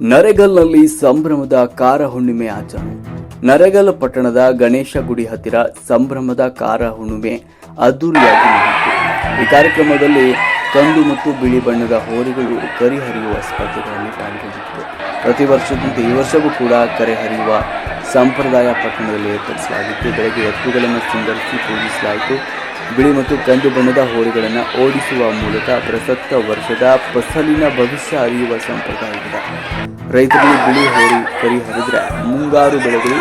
ನರೆಗಲ್ನಲ್ಲಿ ಸಂಭ್ರಮದ ಕಾರ ಹುಣ್ಣಿಮೆ ಆಚರಣೆ. ನರೆಗಲ್ ಪಟ್ಟಣದ ಗಣೇಶ ಗುಡಿ ಹತ್ತಿರ ಸಂಭ್ರಮದ ಕಾರ ಹುಣ್ಣಿಮೆ ಅದ್ದೂರಿಯಾಗಿ ಈ ಕಾರ್ಯಕ್ರಮದಲ್ಲಿ ಕಂದು ಮತ್ತು ಬಿಳಿ ಬಣ್ಣದ ಹೋರಿಗಳು ಕರಿ ಹರಿಯುವ ಸ್ಪರ್ಧೆಗಳಲ್ಲಿ ಪಾಲ್ಗೊಂಡಿತ್ತು ಪ್ರತಿ ವರ್ಷದಂತೆ ಈ ವರ್ಷವೂ ಕೂಡ ಕರೆ ಹರಿಯುವ ಸಂಪ್ರದಾಯ ಪಟ್ಟಣದಲ್ಲಿ ಏರ್ಪಡಿಸಲಾಗಿತ್ತು. ಬೆಳಗ್ಗೆ ಎತ್ತುಗಳನ್ನು ಸಿಂಗರಿಸಿ ಪೂಜಿಸಲಾಯಿತು. ಬಿಳಿ ಮತ್ತು ಕಂದು ಬಣ್ಣದ ಹೋರಿಗಳನ್ನು ಓಡಿಸುವ ಮೂಲಕ ಪ್ರಸಕ್ತ ವರ್ಷದ ಫಸಲಿನ ಭವಿಷ್ಯ ಅರಿಯುವ ಸಂಪ್ರದಾಯವಿದೆ ರೈತರಿಗೆ ಬಿಳಿ ಹೋರಿ ಕರಿ ಹರಿದ್ರೆ ಮುಂಗಾರು ಬೆಳೆಗಳು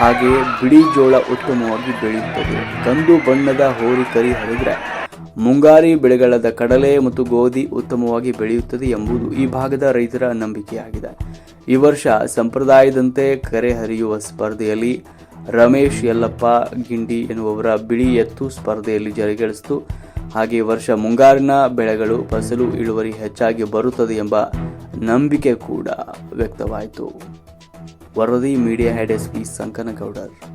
ಹಾಗೆಯೇ ಬಿಳಿ ಜೋಳ ಉತ್ತಮವಾಗಿ ಬೆಳೆಯುತ್ತದೆ. ಕಂದು ಬಣ್ಣದ ಹೋರಿ ಕರಿ ಹರಿದ್ರೆ ಮುಂಗಾರಿ ಬೆಳೆಗಳಾದ ಕಡಲೆ ಮತ್ತು ಗೋಧಿ ಉತ್ತಮವಾಗಿ ಬೆಳೆಯುತ್ತದೆ ಎಂಬುದು ಈ ಭಾಗದ ರೈತರ ನಂಬಿಕೆಯಾಗಿದೆ. ಈ ವರ್ಷ ಸಂಪ್ರದಾಯದಂತೆ ಕರೆ ಹರಿಯುವ ಸ್ಪರ್ಧೆಯಲ್ಲಿ ರಮೇಶ್ ಯಲ್ಲಪ್ಪ ಗಿಂಡಿ ಎನ್ನುವವರ ಬಿಳಿ ಎತ್ತು ಸ್ಪರ್ಧೆಯಲ್ಲಿ ಜರುಗಿಳಿಸಿತು ಹಾಗೆ ವರ್ಷ ಮುಂಗಾರಿನ ಬೆಳೆಗಳು ಫಸಲು ಇಳುವರಿ ಹೆಚ್ಚಾಗಿ ಬರುತ್ತದೆ ಎಂಬ ನಂಬಿಕೆ ಕೂಡ ವ್ಯಕ್ತವಾಯಿತು. ವರದಿ media head S P Sankanagoudar.